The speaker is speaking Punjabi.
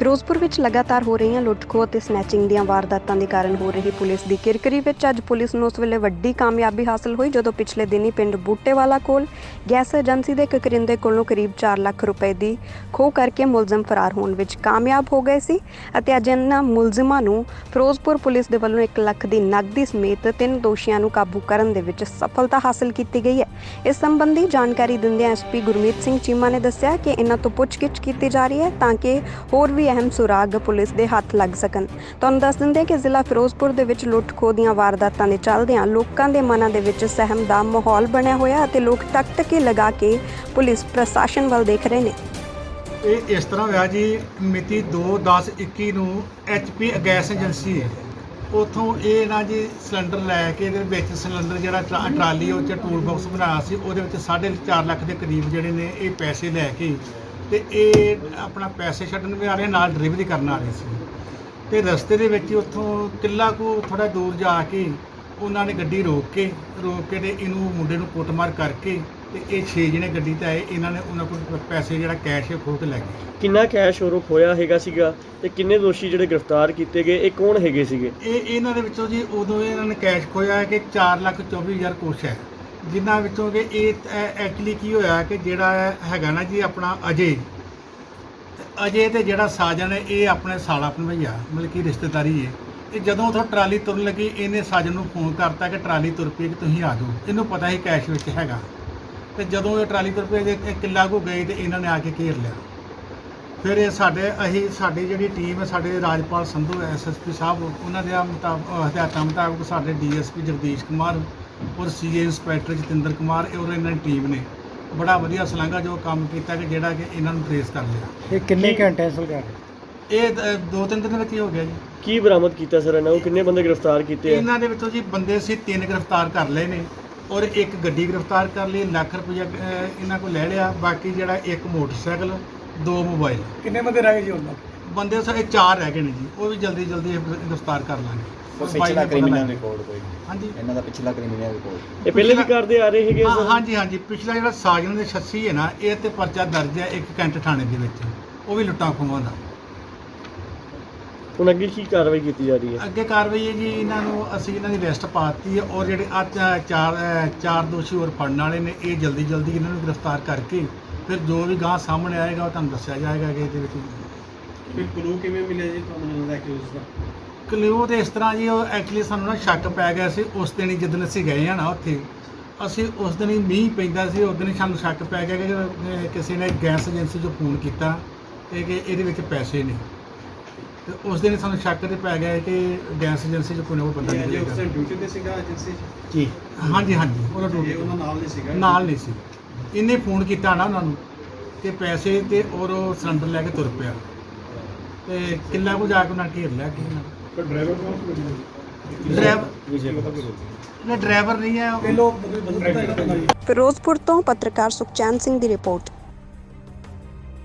ਫਿਰੋਜ਼ਪੁਰ ਵਿੱਚ ਲਗਾਤਾਰ ਹੋ ਰਹੀਆਂ ਲੁੱਟ-ਖੋਹ ਅਤੇ ਸਨੈਚਿੰਗ ਦੀਆਂ ਵਾਰਦਾਤਾਂ ਦੇ ਕਾਰਨ ਹੋ ਰਹੀ ਪੁਲਿਸ ਦੀ ਕਿਰਕਰੀ ਵਿੱਚ ਅੱਜ ਪੁਲਿਸ ਨੂੰ ਉਸ ਵੇਲੇ ਵੱਡੀ ਕਾਮਯਾਬੀ ਹਾਸਲ ਹੋਈ, ਜਦੋਂ ਪਿਛਲੇ ਦਿਨੀ ਪਿੰਡ ਬੂਟੇਵਾਲਾ ਕੋਲ ਗੈਸ ਏਜੰਸੀ ਦੇ ਇੱਕ ਕਰਿੰਦੇ ਕੋਲੋਂ ਕਰੀਬ 4 ਲੱਖ ਰੁਪਏ ਦੀ ਖੋਹ ਕਰਕੇ ਮੁਲਜ਼ਮ ਫਰਾਰ ਹੋਣ ਵਿੱਚ ਕਾਮਯਾਬ ਹੋ ਗਏ ਸੀ ਅਤੇ ਅੱਜ ਇਹਨਾਂ ਮੁਲਜ਼ਮਾਂ ਨੂੰ ਫਿਰੋਜ਼ਪੁਰ ਪੁਲਿਸ ਦੇ ਵੱਲੋਂ 1 ਲੱਖ ਦੀ ਨਕਦੀ ਸਮੇਤ ਤਿੰਨ ਦੋਸ਼ੀਆਂ ਨੂੰ ਕਾਬੂ ਕਰਨ ਦੇ ਵਿੱਚ ਸਫਲਤਾ ਹਾਸਲ ਕੀਤੀ ਗਈ ਹੈ। ਇਸ ਸੰਬੰਧੀ ਜਾਣਕਾਰੀ ਦਿੰਦਿਆਂ ਐਸਪੀ ਗੁਰਮੀਤ ਸਿੰਘ ਚੀਮਾ ਨੇ ਦੱਸਿਆ ਕਿ ਇਹਨਾਂ ਤੋਂ ਪੁੱਛਗਿੱਛ ਕੀਤੀ ਜਾ ਰਹੀ ਹੈ ਤਾਂ ਕਿ ਹੋਰ ਵੀ ਅਹਿਮ ਸੁਰਾਗ ਪੁਲਿਸ ਦੇ ਹੱਥ ਲੱਗ ਸਕਣ। ਤੁਹਾਨੂੰ ਦੱਸ ਦਿੰਦੇ ਕਿ ਜ਼ਿਲ੍ਹਾ ਫਿਰੋਜ਼ਪੁਰ ਦੇ ਵਿੱਚ ਲੁੱਟ-ਖੋਹ ਦੀਆਂ ਵਾਰਦਾਤਾਂ ਦੇ ਚੱਲਦਿਆਂ ਲੋਕਾਂ ਦੇ ਮਨਾਂ ਦੇ ਵਿੱਚ ਸਹਿਮ ਦਾ ਮਾਹੌਲ ਬਣਿਆ ਹੋਇਆ ਅਤੇ ਲੋਕ ਟਕ-ਟਕੀ ਲਗਾ ਕੇ ਪੁਲਿਸ ਪ੍ਰਸ਼ਾਸਨ ਵੱਲ ਦੇਖ ਰਹੇ ਨੇ। ਇਹ ਇਸ ਤਰ੍ਹਾਂ ਹੋਇਆ ਜੀ, ਮਿਤੀ 2/10/21 ਨੂੰ ਐਚਪੀ ਗੈਸ ਏਜੰਸੀ ਹੈ। ਉਥੋਂ ਇਹ ਨਾ ਜੀ ਸਿਲੰਡਰ ਲੈ ਕੇ ਇਹਦੇ ਵਿੱਚ ਸਿਲੰਡਰ ਜਿਹੜਾ ਟਰਾਲੀ ਉਹ ਚ ਟੂਲ ਬਾਕਸ ਬਣਾਇਆ ਸੀ, ਉਹਦੇ ਵਿੱਚ 4.5 ਲੱਖ ਦੇ ਕਰੀਬ ਜਿਹੜੇ ਨੇ ਇਹ ਪੈਸੇ ਲੈ ਕੇ ਤੇ ਇਹ ਆਪਣਾ ਪੈਸੇ ਛੱਡਣ ਵੀ ਆ ਰਹੇ ਨਾਲ ਡਿਲੀਵਰੀ ਕਰਨ ਆ ਰਹੇ ਸੀ। ਤੇ ਰਸਤੇ ਦੇ ਵਿੱਚ ਉੱਥੋਂ ਕਿੱਲਾ ਕੋ ਥੋੜਾ ਦੂਰ ਜਾ ਕੇ ਉਹਨਾਂ ਨੇ ਗੱਡੀ ਰੋਕ ਕੇ ਰੋਕ ਕੇ ਤੇ ਇਹਨੂੰ ਮੁੰਡੇ ਨੂੰ ਕੁੱਟਮਾਰ ਕਰਕੇ ਤੇ ਇਹ 6 ਜਣੇ ਗੱਡੀ ਤੇ ਆਏ। ਇਹਨਾਂ ਨੇ ਉਹਨਾਂ ਕੋਲ ਪੈਸੇ ਜਿਹੜਾ ਕੈਸ਼ ਖੋਹ ਕੇ ਲੈ ਗਏ। ਕਿੰਨਾ ਕੈਸ਼ ਉਰੋਂ ਖੋਇਆ ਹੈਗਾ ਸੀਗਾ ਤੇ ਕਿੰਨੇ ਦੋਸ਼ੀ ਜਿਹੜੇ ਗ੍ਰਿਫਤਾਰ ਕੀਤੇ ਗਏ ਇਹ ਕੌਣ ਹੈਗੇ ਸੀਗੇ? ਇਹ ਇਹਨਾਂ ਦੇ ਵਿੱਚੋਂ ਜੀ ਉਦੋਂ ਇਹਨਾਂ ਨੇ ਕੈਸ਼ ਖੋਇਆ ਹੈ ਕਿ 424000 ਕੁਛ ਹੈ। ਜਿਨ੍ਹਾਂ ਵਿੱਚੋਂ ਕਿ ਇਹ ਐਕਚੁਅਲੀ ਕੀ ਹੋਇਆ ਕਿ ਜਿਹੜਾ ਹੈਗਾ ਨਾ ਜੀ ਆਪਣਾ ਅਜੇ, ਤੇ ਅਜੇ ਤੇ ਜਿਹੜਾ ਸਾਜਨ ਹੈ, ਇਹ ਆਪਣੇ ਸਾਲਾ ਭਣਵਈਆ, ਮਤਲਬ ਕਿ ਰਿਸ਼ਤੇਦਾਰੀ ਹੈ। ਇਹ ਜਦੋਂ ਉਥੋਂ ਟਰਾਲੀ ਤੁਰਨ ਲੱਗੀ, ਇਹਨੇ ਸਾਜਨ ਨੂੰ ਫੋਨ ਕਰਤਾ ਕਿ ਟਰਾਲੀ ਤੁਰ ਪਈ ਕਿ ਤੁਸੀਂ ਆ ਜਾਓ। ਇਹਨੂੰ ਪਤਾ ਹੀ ਕੈਸ਼ ਵਿੱਚ ਹੈਗਾ। ਤੇ ਜਦੋਂ ਇਹ ਟਰਾਲੀ ਤੁਰ ਪਈ ਤੇ ਇਹ ਕਿੱਲਾ ਕੋ ਗਏ ਤੇ ਇਹਨਾਂ ਨੇ ਆ ਕੇ ਘੇਰ ਲਿਆ। ਫਿਰ ਇਹ ਸਾਡੇ, ਅਸੀਂ, ਸਾਡੀ ਜਿਹੜੀ ਟੀਮ ਹੈ, ਸਾਡੇ ਰਾਜਪਾਲ ਸੰਧੂ ਐਸਐਸਪੀ ਸਾਹਿਬ, ਉਹਨਾਂ ਦੇ ਮੁਤਾਬਕ ਹਦਾਇਤਾਂ ਮੁਤਾਬਕ ਸਾਡੇ ਡੀਐਸਪੀ ਜਗਦੀਸ਼ ਕੁਮਾਰ ਔਰ ਸੀਏ ਇੰਸਪੈਕਟਰ ਜਤਿੰਦਰ ਕੁਮਾਰ ਇਹ ਔਰ ਇਹਨਾਂ ਦੀ ਟੀਮ ਨੇ। ਬੜਾ ਵਧੀਆ ਸਲਾਂਘਾ ਜੋ ਕੰਮ ਕੀਤਾ ਕਿ ਜਿਹੜਾ ਕਿ ਇਹਨਾਂ ਨੂੰ ਟ੍ਰੇਸ ਕਰ ਲਿਆ। ਇਹ ਕਿੰਨੇ ਘੰਟੇ ਅਸਲ ਕਰ ਇਹ ਅ, ਦੋ ਤਿੰਨ ਦਿਨ ਵਿੱਚ ਹੀ ਹੋ ਗਿਆ ਜੀ। ਕੀ ਬਰਾਮਦ ਕੀਤਾ ਸਰ ਇਹਨਾਂ ਨੂੰ? ਕਿੰਨੇ ਬੰਦੇ ਗ੍ਰਿਫਤਾਰ ਕੀਤੇ ਆ? ਇਹਨਾਂ ਦੇ ਵਿੱਚੋਂ ਜੀ ਬੰਦੇ ਸੀ ਤਿੰਨ ਗ੍ਰਿਫਤਾਰ ਕਰ ਲਏ ਨੇ ਔਰ ਇੱਕ ਗੱਡੀ ਗ੍ਰਿਫਤਾਰ ਕਰ ਲਈ ਲੱਖ ਰੁਪਇਆ ਇਹਨਾਂ ਕੋਲ ਲੈ ਲਿਆ। ਬਾਕੀ ਜਿਹੜਾ ਇੱਕ ਮੋਟਰਸਾਈਕਲ ਦੋ ਮੋਬਾਈਲ। ਕਿੰਨੇ ਬੰਦੇ ਰਹਿ ਗਏ ਜੀ ਹੁਣ ਤੱਕ? ਬੰਦੇ ਸਾਰੇ ਚਾਰ ਰਹਿ ਗਏ ਨੇ ਜੀ। ਉਹ ਵੀ ਜਲਦੀ ਜਲਦੀ ਗ੍ਰਿਫਤਾਰ ਕਰ ਲਾਂਗੇ। ਕੋਈ ਪਿਛਲਾ ਕ੍ਰਿਮੀਨਲ ਰਿਕਾਰਡ ਕੋਈ ਹਾਂਜੀ। ਇਹਨਾਂ ਦਾ ਪਿਛਲਾ ਕ੍ਰਿਮੀਨਲ ਰਿਕਾਰਡ ਇਹ ਪਹਿਲੇ ਵੀ ਪਿਛਲਾ- ਕਰਦੇ ਆ ਰਹੇ ਹੈਗੇ ਹਾਂ ਸਰ? ਹਾਂਜੀ ਹਾਂਜੀ। ਪਿਛਲਾ ਜਿਹੜਾ ਸਾਜਨ ਦੇ 86 ਹੈ ਨਾ ਇਹ ਤੇ ਪਰਚਾ ਦਰਜ ਹੈ ਇੱਕ ਕੈਂਟ ਥਾਣੇ ਦੇ ਵਿੱਚ। ਉਹ ਵੀ ਲੁੱਟਾਂ ਖੋਹਾਂ ਦਾ। ਹੁਣ ਅੱਗੇ ਕੀ ਕਾਰਵਾਈ ਕੀਤੀ ਜਾ ਰਹੀ ਹੈ? ਅੱਗੇ ਕਾਰਵਾਈ ਹੈ ਜੀ ਇਹਨਾਂ ਨੂੰ ਅਸੀਂ ਇਹਨਾਂ ਦੀ ਅਰੈਸਟ ਪਾਤੀ ਹੈ ਔਰ ਜਿਹੜੇ ਆ ਚਾਰ ਦੋਸ਼ੀ ਹੋਰ ਫੜਨ ਵਾਲੇ ਨੇ ਇਹ ਜਲਦੀ ਜਲਦੀ ਇਹਨਾਂ ਨੂੰ ਗ੍ਰਿਫਤਾਰ ਕਰਕੇ ਫਿਰ ਜੋ ਵੀ ਗਾਂ ਸਾਹਮਣੇ ਆਏਗਾ ਉਹ ਤੁਹਾਨੂੰ ਦੱਸਿਆ ਜਾਏਗਾ ਕਿ ਇਹਦੇ ਵਿੱਚ। ਫਿਰ ਕਲੂ ਕਿਵੇਂ ਮਿਲਿਆ ਜੀ ਤੁਹਾਨੂੰ ਇਹਨਾਂ ਦਾ ਐਕਿਊਜ਼ ਦਾ? ਕਲਿਊ ਤੇ ਇਸ ਤਰ੍ਹਾਂ ਜੀ ਉਹ ਐਕਚੁਅਲੀ ਸਾਨੂੰ ਨਾ ਸ਼ੱਕ ਪੈ ਗਿਆ ਸੀ ਉਸ ਦਿਨ ਹੀ ਜਦੋਂ ਅਸੀਂ ਗਏ ਆ ਨਾ ਉੱਥੇ। ਅਸੀਂ ਉਸ ਦਿਨ ਹੀ ਮੀਂਹ ਪੈਂਦਾ ਸੀ ਉਸ ਦਿਨ ਹੀ ਸਾਨੂੰ ਸ਼ੱਕ ਪੈ ਗਿਆ ਕਿ ਅਹ, ਕਿਸੇ ਨੇ ਗੈਸ ਏਜੰਸੀ 'ਚੋਂ ਫੋਨ ਕੀਤਾ ਤੇ ਕਿ ਇਹਦੇ ਵਿੱਚ ਪੈਸੇ ਨੇ। ਤੇ ਉਸ ਦਿਨ ਸਾਨੂੰ ਸ਼ੱਕ ਤੇ ਪੈ ਗਿਆ ਕਿ ਗੈਸ ਏਜੰਸੀ 'ਚ ਕੋਈ ਨਾ ਕੋਈ ਬੰਦਾ ਇਹ ਜੇ ਨਿਕਲੇਗਾ ਡਿਊਟੀ ਤੇ ਸੀਗਾ ਏਜੰਸੀ ਜੀ। ਹਾਂਜੀ ਹਾਂਜੀ ਉਹਦਾ ਇਹ ਡਿਊਟੀ ਉਹਨਾਂ ਨਾਲ ਨਹੀਂ ਸੀਗਾ? ਨਾਲ ਨਹੀਂ ਸੀ। ਇਹਨੇ ਫੋਨ ਕੀਤਾ ਨਾ ਉਹਨਾਂ ਨੂੰ ਤੇ ਪੈਸੇ ਤੇ ਔਰ ਉਹ ਸਿਲੰਡਰ ਲੈ ਕੇ ਤੁਰ ਪਿਆ। ਤੇ ਕਿੱਲਾ ਕੋ ਜਾ ਕੇ ਉਹਨਾਂ ਘੇਰ ਲਿਆ ਕਿ ਡਰਾਈਵਰ ਕੌਣ ਸੀ ਡਰਾਈਵਰ। ਨੇ ਡਰਾਈਵਰ ਨਹੀਂ ਹੈ ਉਹ। ਇਹ ਲੋਕ ਬੰਦੇ ਬੰਦੇ ਫਿਰੋਜ਼ਪੁਰ ਤੋਂ ਪੱਤਰਕਾਰ ਸੁਖਚੈਨ ਸਿੰਘ ਦੀ ਰਿਪੋਰਟ।